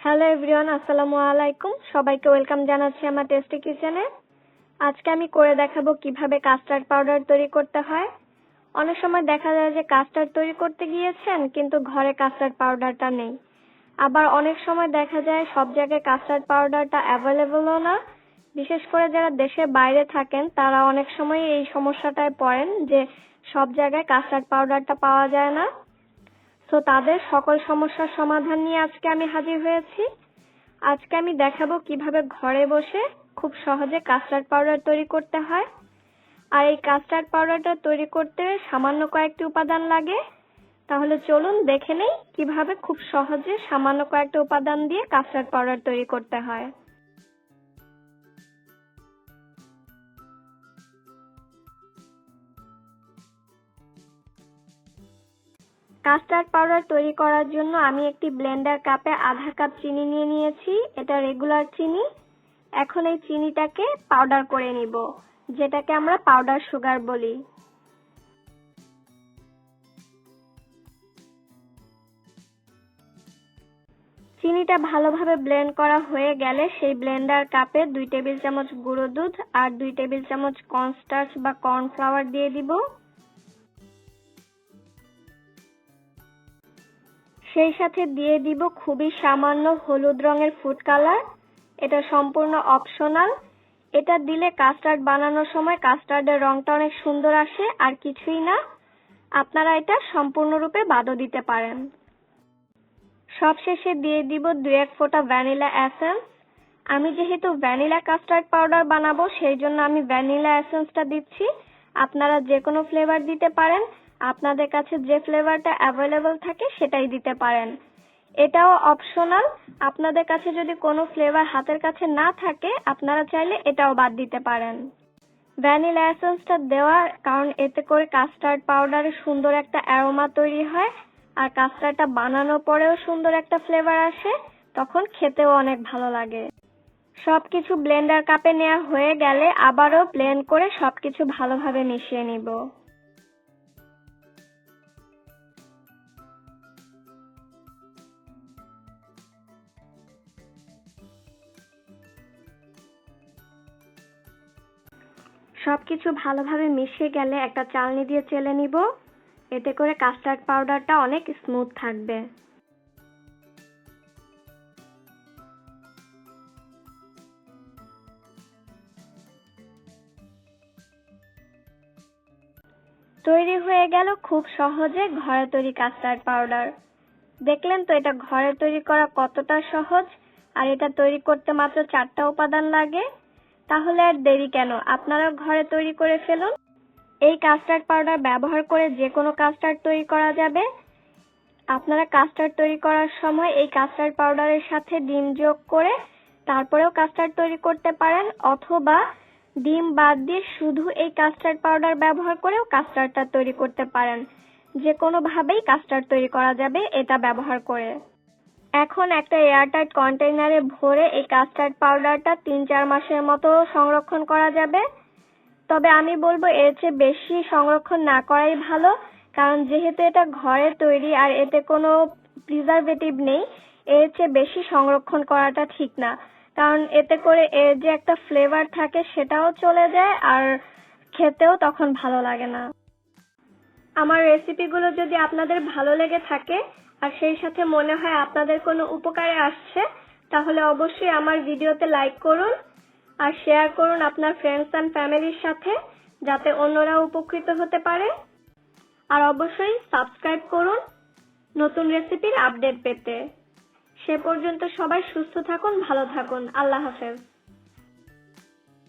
Hello everyone আসসালামু আলাইকুম সবাইকে ওয়েলকাম জানাচ্ছি আমার টেস্টি কিচেনে আজকে আমি করে দেখাবো কীভাবে কাস্টার্ড পাউডার তৈরি করতে হয়। অনেক সময় দেখা যায় যে কাস্টার্ড তৈরি করতে গিয়েছেন, কিন্তু ঘরে কাস্টার্ড পাউডারটা নেই। আবার অনেক সময় দেখা যায় সব জায়গায় কাস্টার্ড পাউডারটা অ্যাভেলেবলও না। বিশেষ করে যারা দেশের বাইরে থাকেন, তারা অনেক সময় এই সমস্যাটায় পড়েন যে সব জায়গায় কাস্টার্ড পাউডারটা পাওয়া যায় না। তো তাদের সকল সমস্যার সমাধান নিয়ে আজকে আমি হাজির হয়েছি। আজকে আমি দেখাবো কীভাবে ঘরে বসে খুব সহজে কাস্টার্ড পাউডার তৈরি করতে হয়। আর এই কাস্টার্ড পাউডারটা তৈরি করতে সামান্য কয়েকটি উপাদান লাগে। তাহলে চলুন দেখে নেই কীভাবে খুব সহজে সামান্য কয়েকটা উপাদান দিয়ে কাস্টার্ড পাউডার তৈরি করতে হয়। কাস্টার্ড পাউডার তৈরি করার জন্য আমি একটি ব্লেন্ডার কাপে আধা কাপ চিনি নিয়ে নিয়েছি। এটা রেগুলার চিনি। এখন এই চিনিটাকে পাউডার করে নিব, যেটাকে আমরা পাউডার সুগার বলি। চিনিটা ভালোভাবে ব্লেন্ড করা হয়ে গেলে সেই ব্লেন্ডার কাপে দুই টেবিল চামচ গুঁড়ো দুধ আর দুই টেবিল চামচ কর্নস্টার্চ বা কর্নফ্লাওয়ার দিয়ে দিব। সেই সাথে দিয়ে দিব খুবই সামান্য হলুদ রঙের ফুড কালার এটা সম্পূর্ণ অপশনাল এটা দিলে কাস্টার্ড বানানোর সময় কাস্টার্ডের রংটা অনেক সুন্দর আসে, আর কিছুই না। আপনারা এটা সম্পূর্ণরূপে বাদও দিতে পারেন। সবশেষে দিয়ে দিব দু এক ফোঁটা ভ্যানিলা অ্যাসেন্স আমি যেহেতু ভ্যানিলা কাস্টার্ড পাউডার বানাবো, সেই জন্য আমি ভ্যানিলা অ্যাসেন্সটা দিচ্ছি। আপনারা যে কোনো ফ্লেভার দিতে পারেন। আপনাদের কাছে যে ফ্লেভারটা অ্যাভেলেবল থাকে সেটাই দিতে পারেন। এটাও অপশনাল আপনাদের কাছে যদি কোনো ফ্লেভার হাতের কাছে না থাকে, আপনারা চাইলে এটাও বাদ দিতে পারেন। ভ্যানিলা এসেন্সটা দেওয়ার কারণ এতে করে কাস্টার্ড পাউডারে সুন্দর একটা অ্যারোমা তৈরি হয়, আর কাস্টার্ডটা বানানোর পরেও সুন্দর একটা ফ্লেভার আসে, তখন খেতেও অনেক ভালো লাগে। সব সবকিছু ব্লেন্ডার কাপে নেওয়া হয়ে গেলে আবারও ব্লেন্ড করে সব সবকিছু ভালোভাবে মিশিয়ে নিব। সবকিছু ভালোভাবে মিশে গেলে একটা চালনি দিয়ে চেলে নিব। এতে করে কাস্টার্ড পাউডারটা অনেক স্মুথ থাকবে। তৈরি হয়ে গেল খুব সহজে ঘরে তৈরি কাস্টার্ড পাউডার। দেখলেন তো, এটা ঘরে তৈরি করা কতটা সহজ, আর এটা তৈরি করতে মাত্র চারটা উপাদান লাগে। তাহলে আর দেরি কেন? আপনারা ঘরে তৈরি করে ফেলুন। এই কাস্টার্ড পাউডার ব্যবহার করে যে কোনো কাস্টার্ড তৈরি করা যাবে। আপনারা কাস্টার্ড তৈরি করার সময় এই কাস্টার্ড পাউডারের সাথে ডিম যোগ করে তারপরেও কাস্টার্ড তৈরি করতে পারেন, অথবা ডিম বাদ দিয়ে শুধু এই কাস্টার্ড পাউডার ব্যবহার করেও কাস্টার্ডটা তৈরি করতে পারেন। যে কোনোভাবেই কাস্টার্ড তৈরি করা যাবে, এটা ব্যবহার করে। এখন একটা এয়ারটাইট কন্টেইনারে ভরে এই কাস্টার্ড পাউডারটা তিন চার মাসের মতো সংরক্ষণ করা যাবে। তবে আমি বলব এর চেয়ে বেশি সংরক্ষণ না করাই ভালো, কারণ যেহেতু এটা ঘরে তৈরি আর এতে কোনো প্রিজারভেটিভ নেই, এর চেয়ে বেশি সংরক্ষণ করাটা ঠিক না। কারণ এতে করে এর যে একটা ফ্লেভার থাকে সেটাও চলে যায় আর খেতেও তখন ভালো লাগে না। আমার রেসিপিগুলো যদি আপনাদের ভালো লেগে থাকে, আর সেই সাথে মনে হয় আপনাদের কোনো উপকারে আসছে, তাহলে অবশ্যই আমার ভিডিওতে লাইক করুন, আর শেয়ার করুন আপনার ফ্রেন্ডস অ্যান্ড ফ্যামিলির সাথে, যাতে অন্যরা উপকৃত হতে পারে। আর অবশ্যই সাবস্ক্রাইব করুন নতুন রেসিপির আপডেট পেতে। সে পর্যন্ত সবাই সুস্থ থাকুন, ভালো থাকুন। আল্লাহ হাফেজ।